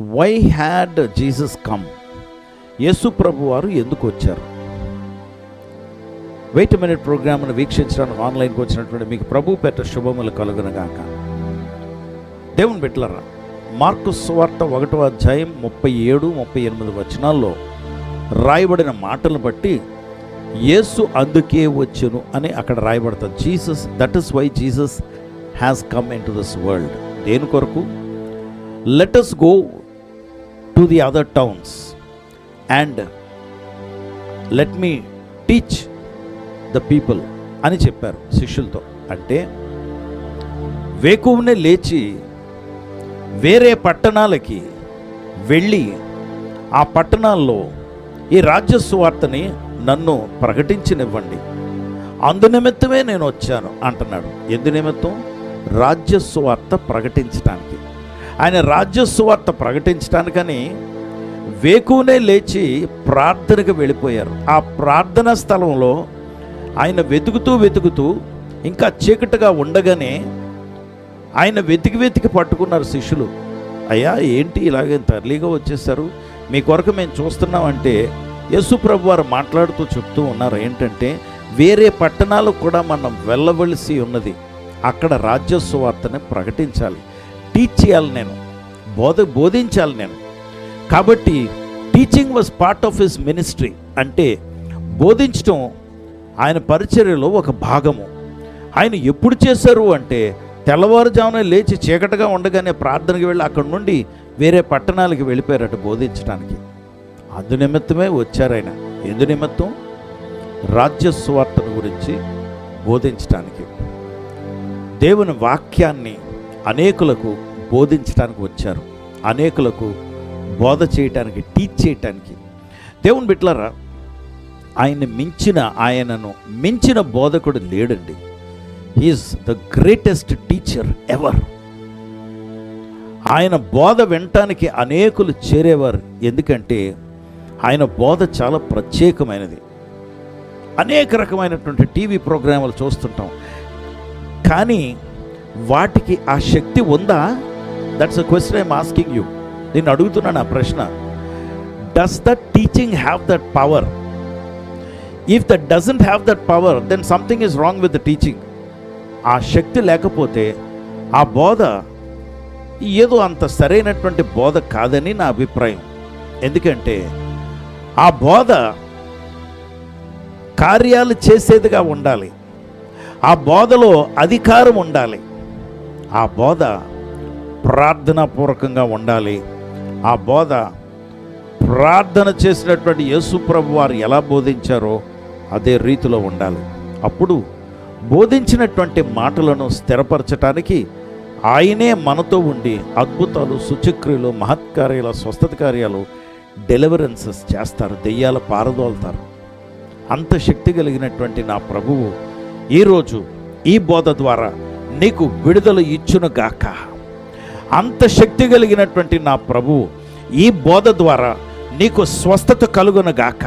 Why had Jesus come Yesu ప్రభు వారు ఎందుకు వచ్చారు? వెయిట్ మినిట్ ప్రోగ్రామ్ను వీక్షించడానికి ఆన్లైన్కి వచ్చినటువంటి మీకు ప్రభు పెట్ట శుభములు కలుగునగాక దేవుని బిట్లరా మార్కు స్వార్త ఒకటో అధ్యాయం ముప్పై ఏడు ముప్పై ఎనిమిది వచనాల్లో రాయబడిన మాటలు బట్టి యేసు అందుకే వచ్చును అని అక్కడ రాయబడతాం Jesus that is why Jesus has come in to this world దేని కొరకు? Let us go to the other towns and let me teach the people అని చెప్పారు శిష్యులతో. అంటే వేకువునే లేచి వేరే పట్టణాలకి వెళ్ళి ఆ పట్టణాల్లో ఈ రాజ్య సువార్తని నన్ను ప్రకటించనివ్వండి. అందు నిమిత్తమే నేను వచ్చాను అంటున్నాడు. ఎందు నిమిత్తం? రాజ్య సువార్త ప్రకటించడానికి ఆయన రాజ్యసువార్త ప్రకటించడానికని వేకునే లేచి ప్రార్థనకు వెళ్ళిపోయారు. ఆ ప్రార్థనా స్థలంలో ఆయన వెతుకుతూ వెతుకుతూ ఇంకా చీకటిగా ఉండగానే ఆయన వెతికి వెతికి పట్టుకున్నారు శిష్యులు. అయ్యా ఏంటి ఇలాగే తరలీగా వచ్చేసారు మీ కొరకు మేము చూస్తున్నామంటే యేసు ప్రభు వారు మాట్లాడుతూ చెప్తూ ఉన్నారు. ఏంటంటే వేరే పట్టణాలకు కూడా మనం వెళ్ళవలసి ఉన్నది. అక్కడ రాజ్యసువార్తని ప్రకటించాలి. టీచ్ చేయాలి నేను. బోధ బోధించాలి నేను. కాబట్టి teaching was part of his ministry అంటే బోధించడం ఆయన పరిచర్యలో ఒక భాగము. ఆయన ఎప్పుడు చేశారు అంటే తెల్లవారుజామున లేచి చీకటిగా ఉండగానే ప్రార్థనకి వెళ్ళి అక్కడి నుండి వేరే పట్టణాలకి వెళ్ళిపోయారట బోధించడానికి అందు నిమిత్తమే వచ్చారు ఆయన. ఎందు నిమిత్తం? రాజ్య గురించి బోధించడానికి దేవుని వాక్యాన్ని అనేకులకు బోధించడానికి వచ్చారు. అనేకులకు బోధ చేయటానికి టీచ్ చేయటానికి. దేవుని బిట్లరా ఆయన్ని మించిన ఆయనను మించిన బోధకుడు లేడండి. Is the greatest teacher ever ఆయన బోధ వినటానికి అనేకులు చేరేవారు. ఎందుకంటే ఆయన బోధ చాలా ప్రత్యేకమైనది. అనేక రకమైనటువంటి టీవీ ప్రోగ్రాములు చూస్తుంటాం. కానీ వాటికి ఆ శక్తి ఉందా? That's a question I'm asking you నేను అడుగుతున్నాను ఆ ప్రశ్న. Does that teaching have that power if that doesn't have that power then something is wrong with the teaching ఆ శక్తి లేకపోతే ఆ బోధ ఏదో అంత సరైనటువంటి బోధ కాదని నా అభిప్రాయం. ఎందుకంటే ఆ బోధ కార్యాలు చేసేదిగా ఉండాలి. ఆ బోధలో అధికారం ఉండాలి. ఆ బోధ ప్రార్థనాపూర్వకంగా ఉండాలి. ఆ బోధ ప్రార్థన చేసినటువంటి యేసు ప్రభు వారు ఎలా బోధించారో అదే రీతిలో ఉండాలి. అప్పుడు బోధించినటువంటి మాటలను స్థిరపరచటానికి ఆయనే మనతో ఉండి అద్భుతాలు సుచక్రియలు మహత్కార్యాలు స్వస్థత కార్యాలు డెలివరెన్సెస్ చేస్తారు దెయ్యాల పారదోలుతారు. అంత శక్తి కలిగినటువంటి నా ప్రభువు ఈరోజు ఈ బోధ ద్వారా నీకు విడుదల ఇచ్చును గాక. అంత శక్తి కలిగినటువంటి నా ప్రభువు ఈ బోధ ద్వారా నీకు స్వస్థత కలుగును గాక.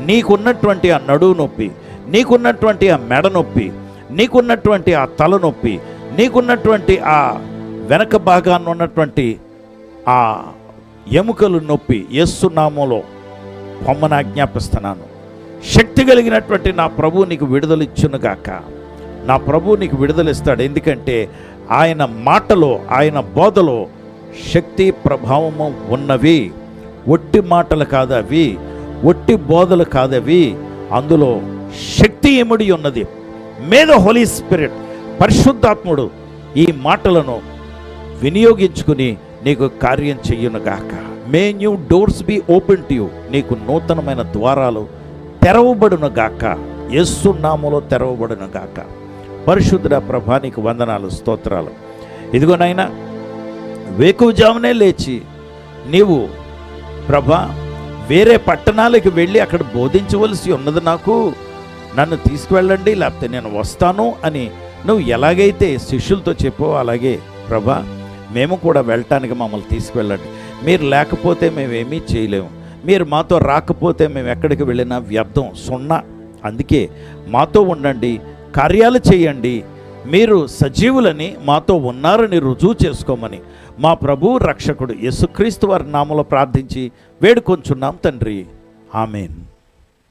నీకున్నటువంటి ఆ నడువు నొప్పి నీకున్నటువంటి ఆ మెడ నొప్పి నీకున్నటువంటి ఆ తల నొప్పి నీకున్నటువంటి ఆ వెనక భాగాన్ని ఉన్నటువంటి ఆ ఎముకలు నొప్పి ఎస్సునామంలో పొమ్మను ఆజ్ఞాపిస్తున్నాను. శక్తి కలిగినటువంటి నా ప్రభు నీకు విడుదలిచ్చునుగాక నా ప్రభు నీకు విడుదలిస్తాడు ఎందుకంటే ఆయన మాటలో ఆయన బోధలో శక్తి ప్రభావము ఉన్నవి. ఒట్టి మాటలు కాదవి ఒట్టి బోధలు కాదవి. అందులో శక్తి ఏముడి ఉన్నది. మీద హోలీ స్పిరిట్ పరిశుద్ధాత్ముడు ఈ మాటలను వినియోగించుకుని నీకు కార్యం చెయ్యునుగాక may new doors be open to you నీకు నూతనమైన ద్వారాలు తెరవబడునుగాక గాక. నామలో తెరవబడునుగాక గాక. పరిశుద్ధుడ ప్రభానికి వందనాలు స్తోత్రాలు. ఇదిగోనైనా వేకువజామునే లేచి నీవు ప్రభా వేరే పట్టణాలకు వెళ్ళి అక్కడ బోధించవలసి ఉన్నది నాకు. నన్ను తీసుకువెళ్ళండి లేకపోతే నేను వస్తాను అని నువ్వు ఎలాగైతే శిష్యులతో చెప్పో అలాగే ప్రభా మేము కూడా వెళ్ళటానికి మమ్మల్ని తీసుకువెళ్ళండి. మీరు లేకపోతే మేమేమీ చేయలేము. మీరు మాతో రాకపోతే మేము ఎక్కడికి వెళ్ళినా వ్యర్థం సున్నా. అందుకే మాతో ఉండండి కార్యాలు చేయండి. మీరు సజీవులని మాతో ఉన్నారని రుజువు చేసుకోమని మా ప్రభు రక్షకుడు యేసుక్రీస్తు వారి నామలో ప్రార్థించి వేడుకొంచున్నాం తండ్రి. ఆమెన్.